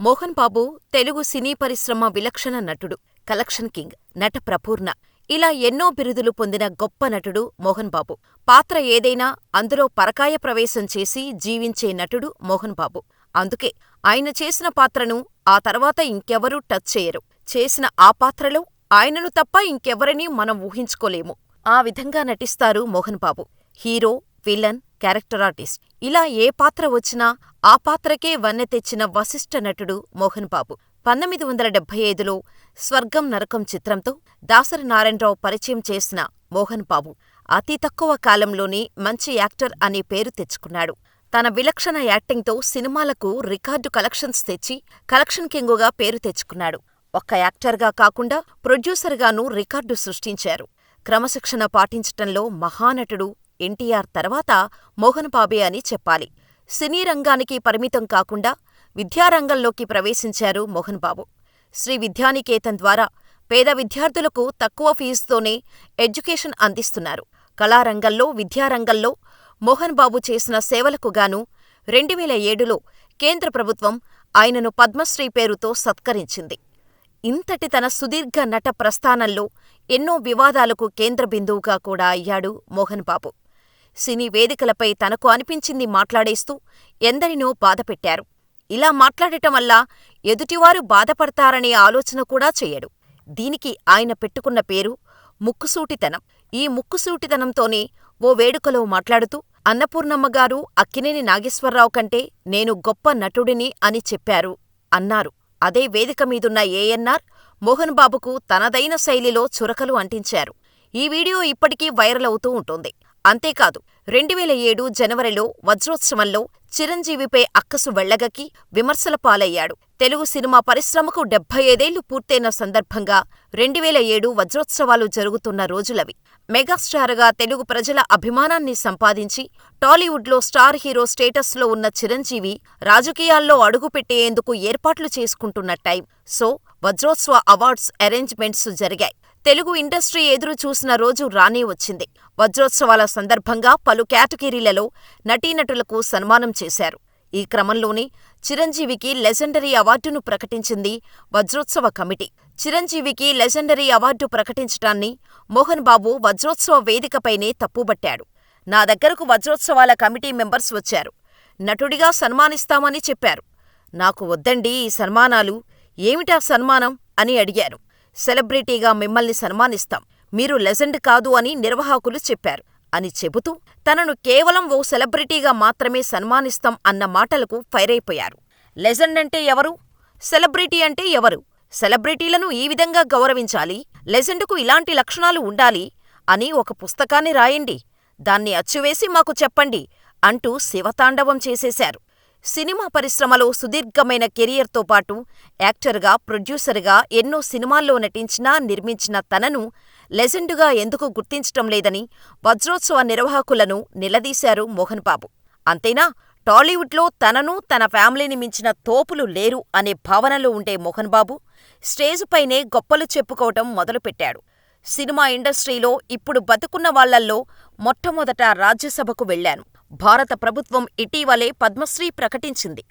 మోహన్ బాబు తెలుగు సినీ పరిశ్రమ విలక్షణ నటుడు, కలెక్షన్ కింగ్, నట ప్రపూర్ణ ఇలా ఎన్నో బిరుదులు పొందిన గొప్ప నటుడు మోహన్ బాబు. పాత్ర ఏదైనా అందులో పరకాయ ప్రవేశం చేసి జీవించే నటుడు మోహన్ బాబు. అందుకే ఆయన చేసిన పాత్రను ఆ తర్వాత ఇంకెవరూ టచ్ చేయరు. చేసిన ఆ పాత్రలో ఆయనను తప్ప ఇంకెవరినీ మనం ఊహించుకోలేము. ఆ విధంగా నటిస్తారు Mohan Babu. Hero, villain, character artist ఇలా ఏ పాత్ర వచ్చినా ఆ పాత్రకే వన్నె తెచ్చిన వశిష్ఠ నటుడు మోహన్ బాబు. పంతొమ్మిది వందల డెబ్బై ఐదులో స్వర్గం నరకం చిత్రంతో దాసరి నారాయణరావు పరిచయం చేసిన మోహన్ బాబు అతి తక్కువ కాలంలోనే మంచి యాక్టర్ అనే పేరు తెచ్చుకున్నాడు. తన విలక్షణ యాక్టింగ్తో సినిమాలకు రికార్డు కలెక్షన్స్ తెచ్చి కలెక్షన్ కింగుగా పేరు తెచ్చుకున్నాడు. ఒక్క యాక్టర్గా కాకుండా ప్రొడ్యూసర్గానూ రికార్డు సృష్టించారు. క్రమశిక్షణ పాటించటంలో మహానటుడు ఎన్టీఆర్ తర్వాత మోహన్ బాబే అని చెప్పాలి. సినీ రంగానికి పరిమితం కాకుండా విద్యారంగంలోకి ప్రవేశించారు మోహన్ బాబు. శ్రీ విద్యానికేతన్ ద్వారా పేద విద్యార్థులకు తక్కువ ఫీజుతోనే ఎడ్యుకేషన్ అందిస్తున్నారు. కళారంగంలో, విద్యారంగంలో మోహన్ బాబు చేసిన సేవలకు గాను రెండువేల ఏడులో కేంద్ర ప్రభుత్వం ఆయనను పద్మశ్రీ పేరుతో సత్కరించింది. ఇంతటి తన సుదీర్ఘ నట ప్రస్థానంలో ఎన్నో వివాదాలకు కేంద్ర బిందువుగా కూడా అయ్యాడు మోహన్ బాబు. సినీ వేదికలపై తనకు అనిపించింది మాట్లాడేస్తూ ఎందరినో బాధపెట్టారు. ఇలా మాట్లాడటం వల్ల ఎదుటివారు బాధపడతారనే ఆలోచన కూడా చెయ్యడు. దీనికి ఆయన పెట్టుకున్న పేరు ముక్కుసూటితనం. ఈ ముక్కుసూటితనంతోనే ఓ వేడుకలో మాట్లాడుతూ అన్నపూర్ణమ్మగారు అక్కినేని నాగేశ్వరరావు కంటే నేను గొప్ప నటుడిని అని చెప్పారు అన్నారు. అదే వేదిక మీదున్న ఏఎన్నార్ మోహన్ బాబుకు తనదైన శైలిలో చురకలు అంటించారు. ఈ వీడియో ఇప్పటికీ వైరల్ అవుతూ ఉంటుంది. అంతేకాదు రెండువేల ఏడు జనవరిలో వజ్రోత్సవంలో చిరంజీవిపై అక్కసు వెళ్ళగక్కి విమర్శల పాలయ్యాడు. తెలుగు సినిమా పరిశ్రమకు డెబ్బై ఐదేళ్ళు పూర్తయిన సందర్భంగా రెండువేల ఏడు వజ్రోత్సవాలు జరుగుతున్న రోజులవి. మెగాస్టార్గా తెలుగు ప్రజల అభిమానాన్ని సంపాదించి టాలీవుడ్లో స్టార్ హీరో స్టేటస్లో ఉన్న చిరంజీవి రాజకీయాల్లో అడుగుపెట్టేందుకు ఏర్పాట్లు చేసుకుంటున్న టైం. సో వజ్రోత్సవ అవార్డ్స్ ఎరేంజ్మెంట్స్ జరిగాయి. తెలుగు ఇండస్ట్రీ ఎదురు చూసిన రోజు రానే వచ్చింది. వజ్రోత్సవాల సందర్భంగా పలు కేటగిరీలలో నటీనటులకు సన్మానం చేశారు. ఈ క్రమంలోనే చిరంజీవికి లెజెండరీ అవార్డును ప్రకటించింది వజ్రోత్సవ కమిటీ. చిరంజీవికి లెజెండరీ అవార్డు ప్రకటించటాన్ని మోహన్ బాబు వజ్రోత్సవ వేదికపైనే తప్పుబట్టాడు. నా దగ్గరకు వజ్రోత్సవాల కమిటీ మెంబర్స్ వచ్చారు. నటుడిగా సన్మానిస్తామని చెప్పారు. నాకు వద్దండీ ఈ సన్మానాలు. ఏమిటా సన్మానం అని అడిగాను. సెలబ్రిటీగా మిమ్మల్ని సన్మానిస్తాం. మీరు లెజెండ్ కాదు అని నిర్వాహకులు చెప్పారు అని చెబుతూ తనను కేవలం ఓ సెలబ్రిటీగా మాత్రమే సన్మానిస్తాం అన్న మాటలకు ఫైరైపోయారు. లెజెండ్ అంటే ఎవరు? సెలబ్రిటీ అంటే ఎవరు? సెలబ్రిటీలను ఈ విధంగా గౌరవించాలి, లెజెండుకు ఇలాంటి లక్షణాలు ఉండాలి అని ఒక పుస్తకాన్ని రాయండి. దాన్ని అచ్చువేసి మాకు చెప్పండి అంటూ శివతాండవం చేసేశారు. సినిమా పరిశ్రమలో సుదీర్ఘమైన కెరియర్తో పాటు యాక్టర్గా, ప్రొడ్యూసర్గా ఎన్నో సినిమాల్లో నటించినా, నిర్మించిన తనను లెజెండుగా ఎందుకు గుర్తించటం లేదని వజ్రోత్సవ నిర్వాహకులను నిలదీశారు మోహన్ బాబు. అంతేనా టాలీవుడ్లో తనను, తన ఫ్యామిలీని మించిన తోపులు లేరు అనే భావనలో ఉండే మోహన్ బాబు స్టేజుపైనే గొప్పలు చెప్పుకోవటం మొదలుపెట్టాడు. సినిమా ఇండస్ట్రీలో ఇప్పుడు బతికున్న వాళ్ళల్లో మొట్టమొదట రాజ్యసభకు వెళ్ళాను. భారత ప్రభుత్వం ఇటీవలే పద్మశ్రీ ప్రకటించింది.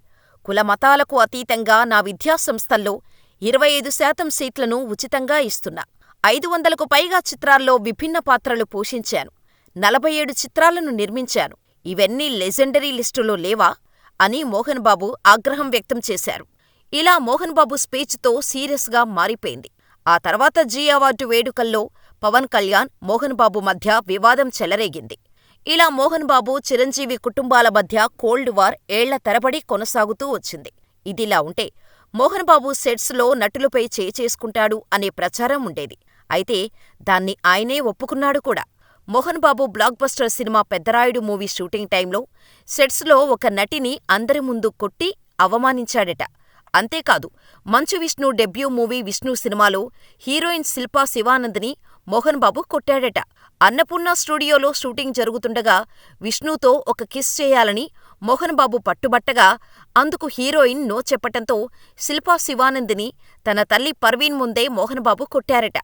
కులమతాలకు అతీతంగా నా విద్యాసంస్థల్లో ఇరవై ఐదు శాతం సీట్లను ఉచితంగా ఇస్తున్నా. ఐదు వందలకు పైగా చిత్రాల్లో విభిన్న పాత్రలు పోషించాను. నలభై ఏడు చిత్రాలను నిర్మించాను. ఇవన్నీ లెజెండరీ లిస్టులో లేవా? అని మోహన్ బాబు ఆగ్రహం వ్యక్తం చేశారు. ఇలా మోహన్ బాబు స్పీచ్తో సీరియస్గా మారిపోయింది. ఆ తర్వాత జీ అవార్డు వేడుకల్లో పవన్ కళ్యాణ్, మోహన్ బాబు మధ్య వివాదం చెలరేగింది. ఇలా మోహన్ బాబు, చిరంజీవి కుటుంబాల మధ్య కోల్డ్ వార్ ఏళ్ళ తరబడి కొనసాగుతూ వచ్చింది. ఇదిలా ఉంటే మోహన్ బాబు సెట్స్లో నటులపై చేయి చేసుకుంటాడు అనే ప్రచారం ఉండేది. అయితే దాన్ని ఆయనే ఒప్పుకున్నాడు కూడా. Mohan Babu blockbuster cinema Peddarayudu movie shooting టైంలో సెట్స్లో ఒక నటిని అందరి ముందు కొట్టి అవమానించాడట. అంతేకాదు మంచు విష్ణు డెబ్యూ మూవీ విష్ణు సినిమాలో హీరోయిన్ శిల్పా శివానంద్ని మోహన్ బాబు కొట్టాడట. అన్నపూర్ణ స్టూడియోలో షూటింగ్ జరుగుతుండగా విష్ణుతో ఒక కిస్ చేయాలని మోహన్ బాబు పట్టుబట్టగా అందుకు హీరోయిన్ నో చెప్పటంతో శిల్పా శివానందిని తన తల్లి పర్వీన్ ముందే మోహన్ బాబు కొట్టారట.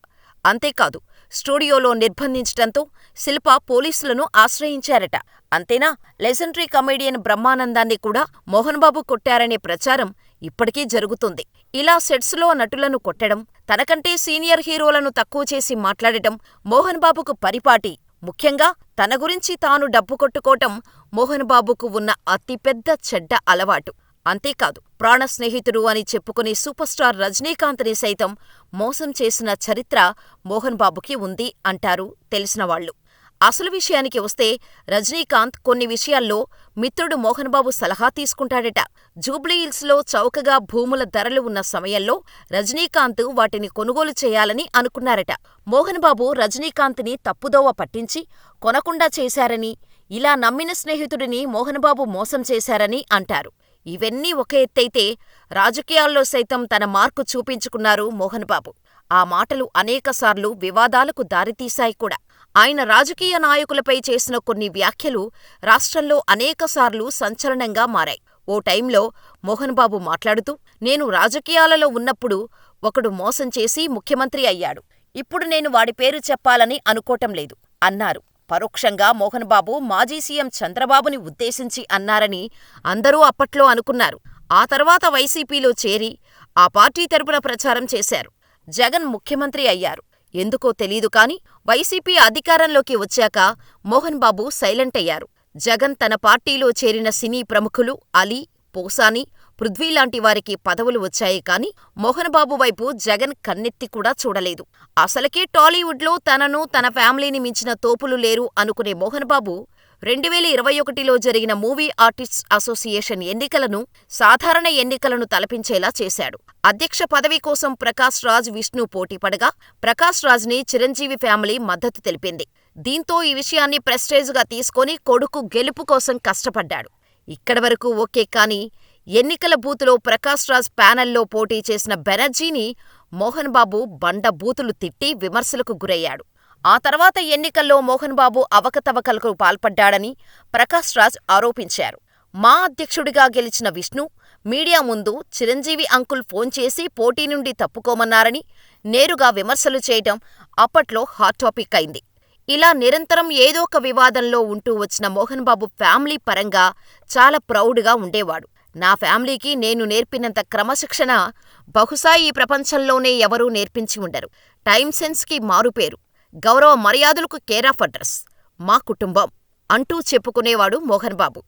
అంతేకాదు స్టూడియోలో నిర్బంధించటంతో శిల్ప పోలీసులను ఆశ్రయించారట. అంతేనా లెజెండరీ కమెడియన్ బ్రహ్మానందాన్ని కూడా మోహన్ బాబు కొట్టారనే ప్రచారం ఇప్పటికీ జరుగుతుంది. ఇలా సెట్స్లో నటులను కొట్టడం, తనకంటే సీనియర్ హీరోలను తక్కువ చేసి మాట్లాడటం మోహన్ బాబుకు పరిపాటి. ముఖ్యంగా తన గురించి తాను డబ్బు కొట్టుకోవటం మోహన్ బాబుకు ఉన్న అతిపెద్ద చెడ్డ అలవాటు. అంతేకాదు ప్రాణ స్నేహితుడు అని చెప్పుకునే సూపర్ స్టార్ రజనీకాంత్ని సైతం మోసం చేసిన చరిత్ర మోహన్ బాబుకి ఉంది అంటారు తెలిసినవాళ్ళు. అసలు విషయానికి వస్తే రజనీకాంత్ కొన్ని విషయాల్లో మిత్రుడు మోహన్ బాబు సలహా తీసుకుంటాడట. జూబ్లీహిల్స్లో చౌకగా భూముల ధరలు ఉన్న సమయంలో రజనీకాంత్ వాటిని కొనుగోలు చేయాలని అనుకున్నారట. మోహన్ బాబు రజనీకాంత్ని తప్పుదోవ పట్టించి కొనకుండా చేశారని, ఇలా నమ్మిన స్నేహితుడిని మోహన్ బాబు మోసం చేశారని అంటారు. ఇవన్నీ ఒక ఎత్తైతే రాజకీయాల్లో సైతం తన మార్కు చూపించుకున్నారు మోహన్ బాబు. ఆ మాటలు అనేకసార్లు వివాదాలకు దారితీశాయి కూడా. ఆయన రాజకీయ నాయకులపై చేసిన కొన్ని వ్యాఖ్యలు రాష్ట్రంలో అనేకసార్లు సంచలనంగా మారాయి. ఓ టైంలో మోహన్ బాబు మాట్లాడుతూ నేను రాజకీయాలలో ఉన్నప్పుడు ఒకడు మోసం చేసి ముఖ్యమంత్రి అయ్యాడు. ఇప్పుడు నేను వాడి పేరు చెప్పాలని అనుకోటం లేదు అన్నారు. పరోక్షంగా మోహన్ బాబు మాజీ సీఎం చంద్రబాబుని ఉద్దేశించి అన్నారని అందరూ అప్పట్లో అనుకున్నారు. ఆ తర్వాత వైసీపీలో చేరి ఆ పార్టీ తరపున ప్రచారం చేశారు. జగన్ ముఖ్యమంత్రి అయ్యారు. ఎందుకో తెలీదు కానీ వైసీపీ అధికారంలోకి వచ్చాక మోహన్ బాబు సైలెంటయ్యారు. జగన్ తన పార్టీలో చేరిన సినీ ప్రముఖులు అలీ, పోసాని, పృథ్వీ లాంటి వారికి పదవులు వచ్చాయి కానీ మోహన్ బాబు వైపు జగన్ కన్నెత్తి కూడా చూడలేదు. అసలకే టాలీవుడ్లో తనను, తన ఫ్యామిలీని మించిన తోపులు లేరు అనుకునే మోహన్ బాబు రెండువేల ఇరవై ఒకటిలో జరిగిన మూవీ ఆర్టిస్ట్స్ అసోసియేషన్ ఎన్నికలను సాధారణ ఎన్నికలను తలపించేలా చేశాడు. అధ్యక్ష పదవి కోసం ప్రకాష్ రాజ్, విష్ణు పోటీపడగా ప్రకాష్ రాజ్ని చిరంజీవి ఫ్యామిలీ మద్దతు తెలిపింది. దీంతో ఈ విషయాన్ని ప్రెస్టేజ్గా తీసుకొని కొడుకు గెలుపు కోసం కష్టపడ్డాడు. ఇక్కడివరకు ఓకే కానీ ఎన్నికల బూతులో ప్రకాష్ రాజ్ ప్యానెల్లో పోటీ చేసిన బెనర్జీని మోహన్ బాబు బండ బూతులు తిట్టి విమర్శలకు గురయ్యాడు. ఆ తర్వాత ఎన్నికల్లో మోహన్ బాబు అవకతవకలకు పాల్పడ్డాడని ప్రకాష్ రాజ్ ఆరోపించారు. మా అధ్యక్షుడిగా గెలిచిన విష్ణు మీడియా ముందు చిరంజీవి అంకుల్ ఫోన్ చేసి పోటీ నుండి తప్పుకోమన్నారని నేరుగా విమర్శలు చేయటం అప్పట్లో హాట్ టాపిక్ అయింది. ఇలా నిరంతరం ఏదో ఒక వివాదంలో ఉంటూ వచ్చిన మోహన్ బాబు ఫ్యామిలీ పరంగా చాలా ప్రౌడ్గా ఉండేవాడు. నా ఫ్యామిలీకి నేను నేర్పినంత క్రమశిక్షణ బహుశా ఈ ప్రపంచంలోనే ఎవరూ నేర్పించి ఉండరు. టైమ్ సెన్స్కి మారుపేరు. గౌరవ మర్యాదలకు కేరాఫ్ అడ్రస్. మా కుటుంబం అంటూ చెప్పుకునేవాడు మోహన్ బాబు.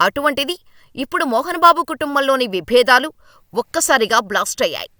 అటువంటిది ఇప్పుడు మోహన్ బాబు కుటుంబంలోని విభేదాలు ఒక్కసారిగా బ్లాస్టయ్యాయి.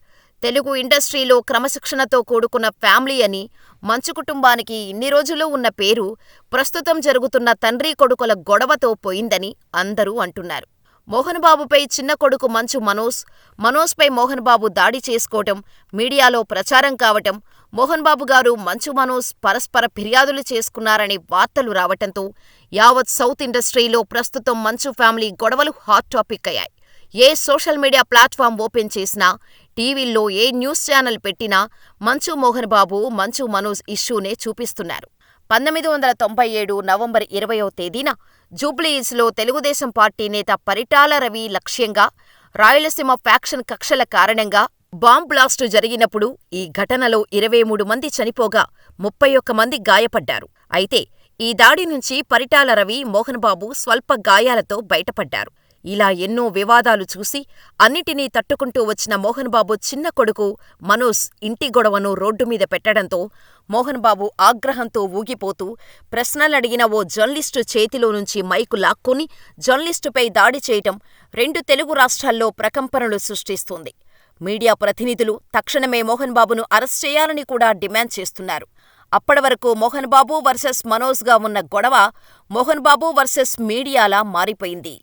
తెలుగు ఇండస్ట్రీలో క్రమశిక్షణతో కూడుకున్న ఫ్యామిలీ అని, మంచు కుటుంబానికి ఇన్ని రోజులు ఉన్న పేరు ప్రస్తుతం జరుగుతున్న తండ్రీ కొడుకుల గొడవతో పోయిందని అందరూ అంటున్నారు. మోహన్ బాబుపై చిన్న కొడుకు మంచు మనోజ్, మనోజ్పై మోహన్ బాబు దాడి చేసుకోవటం మీడియాలో ప్రచారం కావటం, మోహన్ బాబు గారు మంచు మనోజ్ పరస్పర ఫిర్యాదులు చేసుకున్నారనే వార్తలు రావటంతో యావత్ సౌత్ ఇండస్ట్రీలో ప్రస్తుతం మంచు ఫ్యామిలీ గొడవలు హాట్ టాపిక్ అయ్యాయి. ఏ సోషల్ మీడియా ప్లాట్ఫామ్ ఓపెన్ చేసినా, టీవీల్లో ఏ న్యూస్ ఛానల్ పెట్టినా మంచు మోహన్ బాబు, మంచు మనోజ్ ఇష్యూనే చూపిస్తున్నారు. పంతొమ్మిది వందల తొంభై ఏడు నవంబర్ ఇరవయో తేదీన జూబ్లీహిల్స్లో తెలుగుదేశం పార్టీ నేత పరిటాల రవి లక్ష్యంగా రాయలసీమ ఫ్యాక్షన్ కక్షల కారణంగా బాంబ్ బ్లాస్టు జరిగినప్పుడు ఈ ఘటనలో ఇరవై మూడు మంది చనిపోగా ముప్పై ఒక్క మంది గాయపడ్డారు. అయితే ఈ దాడి నుంచి పరిటాల రవి, మోహన్ బాబు స్వల్ప గాయాలతో బయటపడ్డారు. ఇలా ఎన్నో వివాదాలు చూసి అన్నిటినీ తట్టుకుంటూ వచ్చిన మోహన్ బాబు చిన్న కొడుకు మనోజ్ ఇంటి గొడవను రోడ్డుమీద పెట్టడంతో మోహన్ బాబు ఆగ్రహంతో ఊగిపోతూ ప్రశ్నలడిగిన ఓ జర్నలిస్టు చేతిలో నుంచి మైకు లాక్కుని జర్నలిస్టుపై దాడి చేయటం రెండు తెలుగు రాష్ట్రాల్లో ప్రకంపనలు సృష్టిస్తోంది. మీడియా ప్రతినిధులు తక్షణమే మోహన్ బాబును అరెస్ట్ చేయాలని కూడా డిమాండ్ చేస్తున్నారు. అప్పటివరకు మోహన్ బాబు వర్సెస్ మనోజ్గా ఉన్న గొడవ మోహన్ బాబు వర్సెస్ మీడియాలా మారిపోయింది.